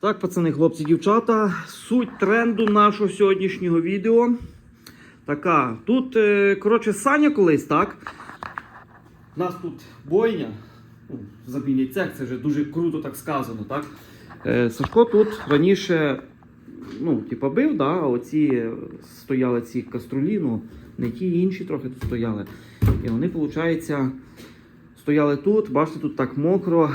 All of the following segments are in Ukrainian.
Так, пацани, хлопці, дівчата, суть тренду нашого сьогоднішнього відео. Така. Тут, е, коротше, Саня колись, так? У нас тут бойня. Ну, Забійний цех, це вже дуже круто так сказано, так? Е, Сашко тут раніше, ну, типа, бив, да, а оці е, стояли ці каструлі, ну, не ті інші трохи тут стояли. І вони, виходить, стояли тут, бачите, тут так мокро.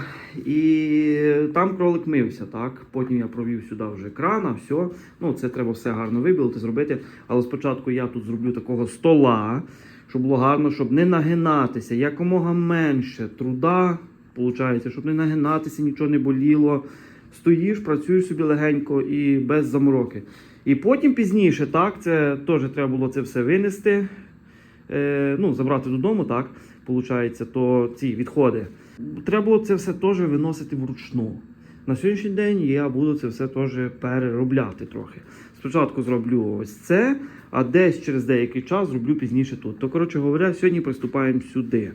І там кролик мився, так. Потім я провів сюди вже крана, все. Ну, це треба все гарно вибілити, зробити. Але спочатку я тут зроблю такого стола, щоб було гарно, щоб не нагинатися, якомога менше труда, виходить, щоб не нагинатися, нічого не боліло. Стоїш, працюєш собі легенько і без замороки. І потім пізніше, так, це теж треба було це все винести, е, ну, забрати додому, так, виходить, то ці відходи. Треба було це все теж виносити вручну. На сьогоднішній день я буду це все теж переробляти трохи. Спочатку зроблю ось це, а десь через деякий час зроблю пізніше тут. То, коротше говоря, сьогодні приступаємо сюди.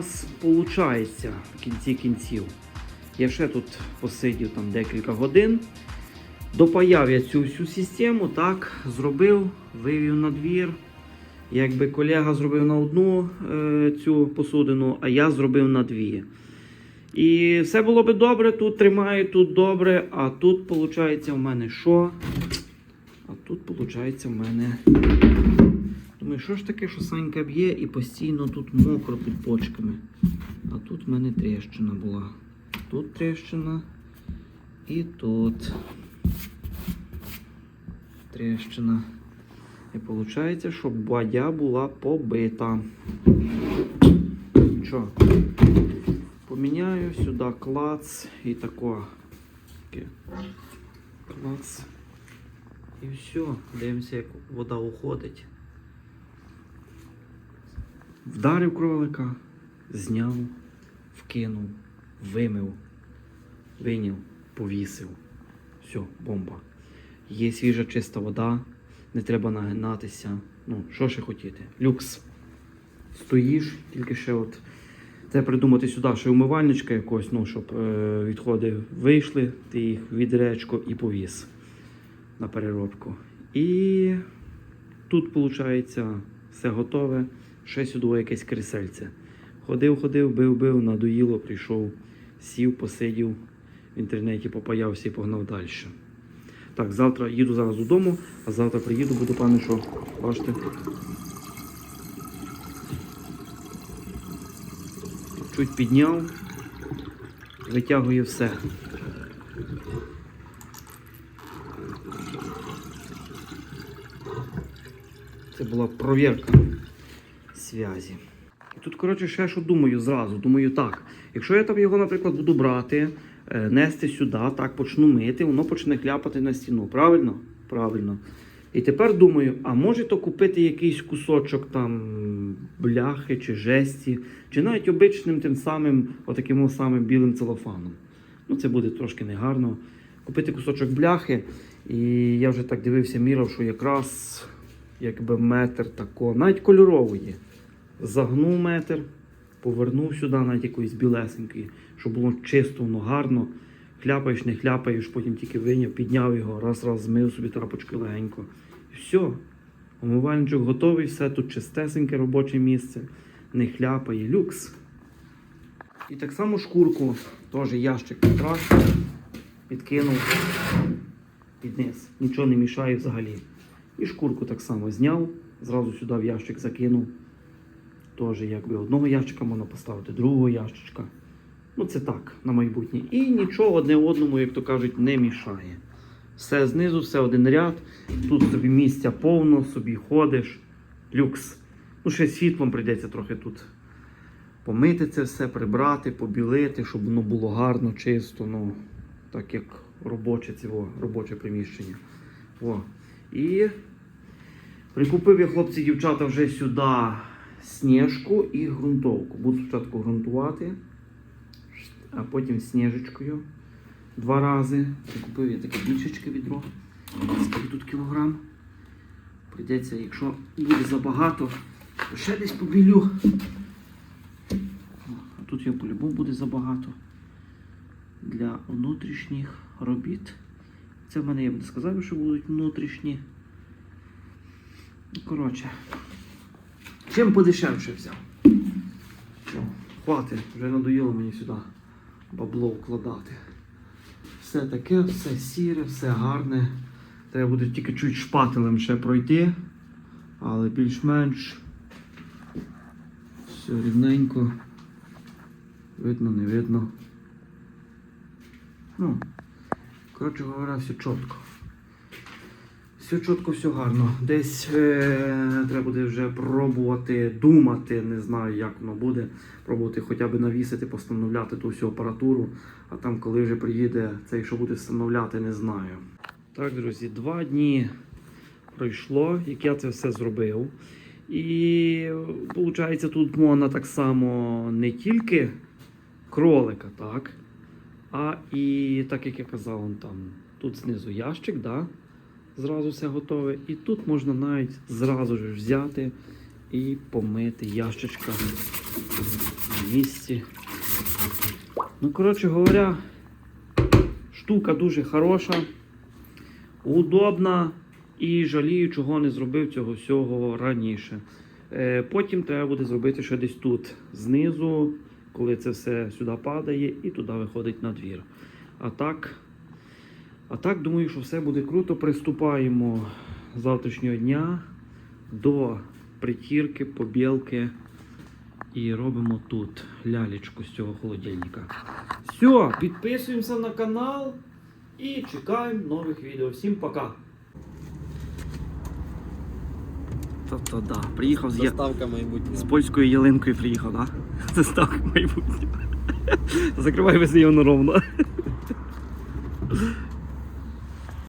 Нас виходить в кінці кінців? Я ще тут посидів там декілька годин. Допаяв я цю всю систему, так, зробив, вивів на двір. Якби колега зробив на одну е, цю посудину, а я зробив на дві. І все було би добре, тут тримаю, тут добре, а тут виходить у мене що? А тут виходить у мене Думаю, що ж таке, що Санька б'є і постійно тут мокро під почками. А тут в мене тріщина була. Тут тріщина і тут тріщина. І виходить, що бадя була побита. Що? Поміняю сюди клац і. Таке. Клац. І все. Дивимося, як вода уходить. Вдарив кролика, зняв, вкинув, вимив, виняв, повісив. Все, бомба. Є свіжа чиста вода, не треба нагинатися. Ну, що ще хотіти? Люкс. Стоїш, тільки ще от. Треба придумати сюди ще умивальничка якось, ну, щоб е, відходи вийшли, ти їх в відречко і повіс на переробку. І тут, виходить, все готове. Ще сюди якесь кресельце. Ходив, ходив, бив, бив, надоїло, прийшов, сів, посидів, в інтернеті попаявся і погнав далі. Так, завтра їду зараз додому, а завтра приїду, буду пане, що бачите. Чуть підняв, витягує все. Це була провірка зв'язі. І тут, коротше, ще що думаю зразу. Думаю, так, якщо я там його, наприклад, буду брати, е, нести сюди, так почну мити, воно почне хляпати на стіну. Правильно? Правильно. І тепер думаю, а може то купити якийсь кусочок там бляхи чи жесті, чи навіть обичним тим самим, отаким самим білим целофаном. Ну, це буде трошки негарно. Купити кусочок бляхи І я вже так дивився, міряв, що якраз якби метр такого, навіть кольорової. Загнув метр, повернув сюди навіть якоїсь білесенької, щоб було чисто, воно гарно. Хляпаєш, не хляпаєш, потім тільки виняв, підняв його, раз-раз змив собі трапочки легенько. І все. Умивальничок готовий, все тут чистесеньке робоче місце, не хляпає, люкс. І так само шкурку, теж ящик потрав, підкинув під низ. Нічого не мішає взагалі. І шкурку так само зняв, зразу сюди в ящик закинув. Теж якби одного ящика можна поставити, другого ящичка. Ну це так, на майбутнє. І нічого одне одному, як то кажуть, не мішає. Все знизу, все один ряд. Тут тобі місця повно, собі ходиш. Люкс. Ну, ще світлом прийдеться трохи тут помити це все, прибрати, побілити, щоб воно було гарно, чисто, ну, так як робоче цього, робоче приміщення. О. І прикупив я хлопці дівчата вже сюди сніжку і ґрунтовку. Буду спочатку ґрунтувати, а потім сніжечкою два рази. Прикупив я таке більшечке відро. Скільки тут кілограм. Прийдеться, якщо буде забагато, то ще десь побілю. Тут його по-любому буде забагато для внутрішніх робіт. Це в мене я б не сказав, що будуть внутрішні. Ну, Коротше, чим подешевше взяв. Хватить, вже надоїло мені сюди бабло вкладати. Все таке, все сіре, все гарне. Треба буде тільки чуть шпателем ще пройти, але більш-менш все рівненько. Видно, не видно. Ну, коротше говоря, все чітко. Все чітко, все гарно. Десь е- треба буде вже пробувати думати, не знаю, як воно буде. Пробувати хоча б навісити, постановляти ту всю апаратуру. А там, коли вже приїде цей, що буде встановляти, не знаю. Так, друзі, два дні пройшло, як я це все зробив. І виходить, тут можна так само не тільки кролика, так? А і так як я казав, там тут знизу ящик, да? Зразу все готове. І тут можна навіть зразу ж взяти і помити ящичка на місці. Ну, коротше говоря, штука дуже хороша, удобна і жалію, чого не зробив цього всього раніше. Е, Потім треба буде зробити ще десь тут знизу, коли це все сюди падає і туди виходить на двір. А так, а так, думаю, що все буде круто. Приступаємо з завтрашнього дня до притірки, побілки і робимо тут лялечку з цього холодильника. Все, підписуємося на канал і чекаємо нових відео. Всім пока! Тобто, да, приїхав з, я... Доставка майбутнього. з польською ялинкою приїхав, да? Заставка майбутнє. Закривай її ровно.